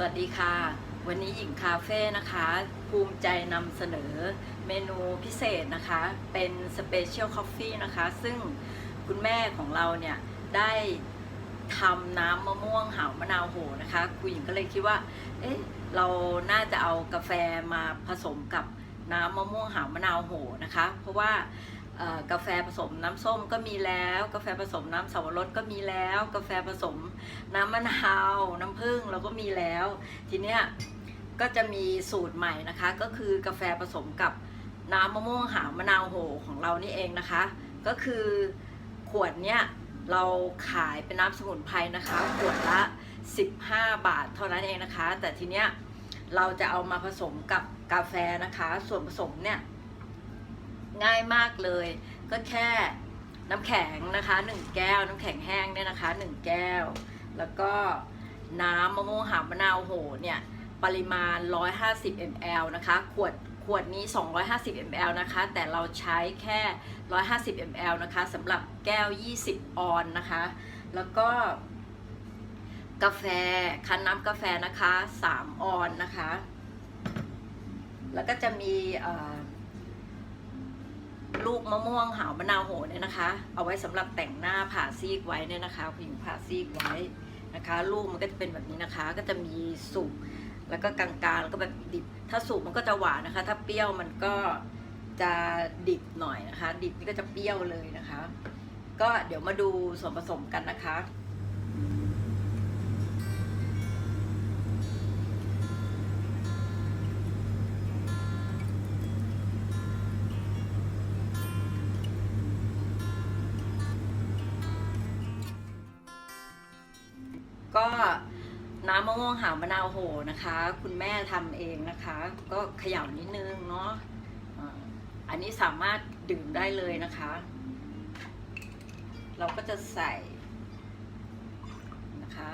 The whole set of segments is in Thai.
สวัสดีค่ะ วันนี้หญิงคาเฟ่นะคะ ภูมิใจนำเสนอเมนูพิเศษนะคะ เป็นสเปเชียลคอฟฟี่นะคะ ซึ่งคุณแม่ของเราเนี่ย ได้ทำน้ำมะม่วงหาวมะนาวโหนะคะคุณหญิงก็เลยคิดว่า เอ๊ะ เราน่าจะเอากาแฟมาผสมกับน้ำมะม่วงหาวมะนาวโหนะคะ เพราะว่า กาแฟผสมน้ำส้มก็มีแล้ว กาแฟผสมน้ำสับปะรดก็มีแล้ว กาแฟผสมน้ำมะนาวน้ำผึ้งเราก็มีแล้ว ทีเนี้ยก็จะมีสูตรใหม่นะคะ ก็คือกาแฟผสมกับน้ำมะม่วงหาวมะนาวโหของเรานี่เองนะคะ ก็คือขวดเนี้ยเราขายเป็นน้ำสมุนไพรนะคะ ขวดละ 15 บาทเท่านั้นเองนะคะ แต่ทีเนี้ยเราจะเอามาผสมกับกาแฟนะคะ ส่วนผสมเนี่ย ง่ายมากเลย ก็แค่น้ำแข็งนะคะ 1 แก้ว น้ำแข็งแห้งเนี่ยนะคะ 1 แก้ว แล้วก็น้ำมะม่วงหามะนาวโหเนี่ยปริมาณ 150 ml นะคะ ขวดขวดนี้ 250 ml นะคะ แต่เราใช้แค่ 150 ml นะคะสำหรับแก้ว 20 ออนนะคะ แล้วก็กาแฟคั้นน้ำกาแฟนะคะ 3 ออนนะคะ แล้วก็จะมีเอ่อ ลูกมะม่วงหาวมะนาวโหเนี่ยนะคะ เอาไว้สำหรับแต่งหน้าผ่าซีกไว้เนี่ยนะคะผิวผ่าซีกไว้นะคะ ลูกมันก็จะเป็นแบบนี้นะคะ ก็จะมีสุกแล้วก็กลางๆแล้วก็แบบดิบ ถ้าสุกมันก็จะหวานนะคะ ถ้าเปรี้ยวมันก็จะดิบหน่อยนะคะ ดิบนี่ก็จะเปรี้ยวเลยนะคะ ก็เดี๋ยวมาดูส่วนผสมกันนะคะ ก็น้ำมะม่วงหาวมะนาวโหนะคะ คุณแม่ทำเองนะคะ ก็เขย่านิดนึงเนาะอันนี้สามารถดื่มได้เลยนะคะ เราก็จะใส่นะคะ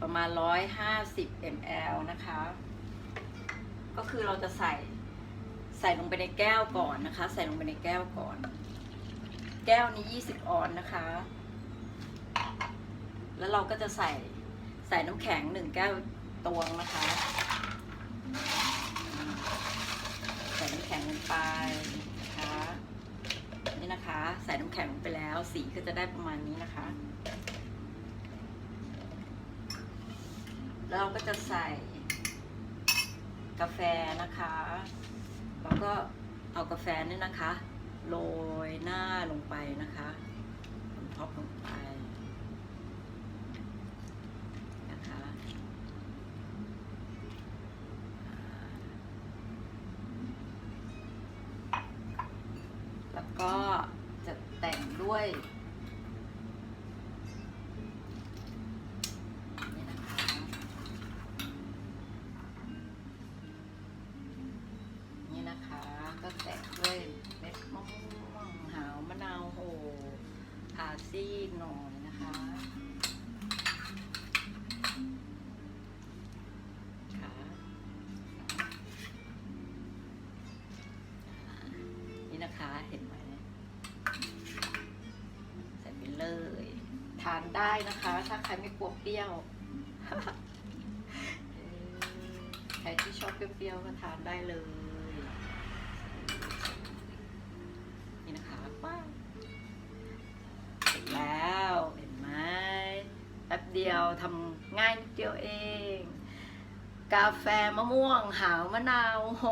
ประมาณ 150 ml นะคะ ก็คือเราจะใส่ใส่ลงไปในแก้วก่อนนะคะ ใส่ลงไปในแก้วก่อน แก้วนี้ 20 ออนนะคะ แล้วเราก็จะใส่ใส่น้ำแข็งหนึ่งแก้วตวงนะคะ ใส่น้ำแข็งลงไปนะคะนี่นะคะ ใส่น้ำแข็งลงไปแล้ว สีก็จะได้ประมาณนี้นะคะ แล้วเราก็จะใส่กาแฟนะคะ แล้วก็เอากาแฟนี่นะคะ โรยหน้าลงไปนะคะท็อปลงไปนะคะแล้วก็จะแต่ง ด้วยนี่นะคะ ก็แตะด้วยเม็ดมะม่วงหาวมะนาวโหผ่าซีกหน่อยนะคะค่ะนี่นะคะเห็นไหมานได้นะคะ ถ้าใครไม่กลัวเปรี้ยวใครที่ชอบเปรี้ยวๆก็ทานได้เลยนี่นะคะป้าเสร็จแล้วเห็นไหมแป๊บเดียวทำง่ายนิดเดียวเอง กาแฟมะม่วง หาวมะนาวโห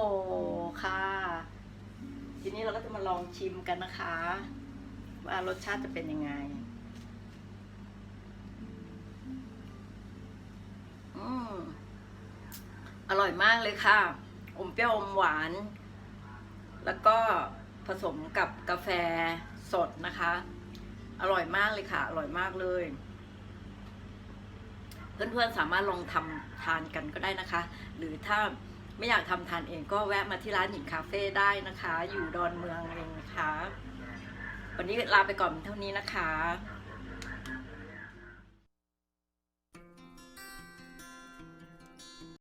ค่ะ ทีนี้เราก็จะมาลองชิมกันนะคะ ว่ารสชาติจะเป็นยังไง อร่อยมากเลยค่ะ อมเปรี้ยวอมหวาน แล้วก็ผสมกับกาแฟสดนะคะ อร่อยมากเลยค่ะ อร่อยมากเลย เพื่อนๆสามารถลองทำทานกันก็ได้นะคะ หรือถ้าไม่อยากทำทานเองก็แวะมาที่ร้านหญิงคาเฟ่ได้นะคะ อยู่ดอนเมืองเองนะคะ วันนี้ลาไปก่อนเท่านี้นะคะ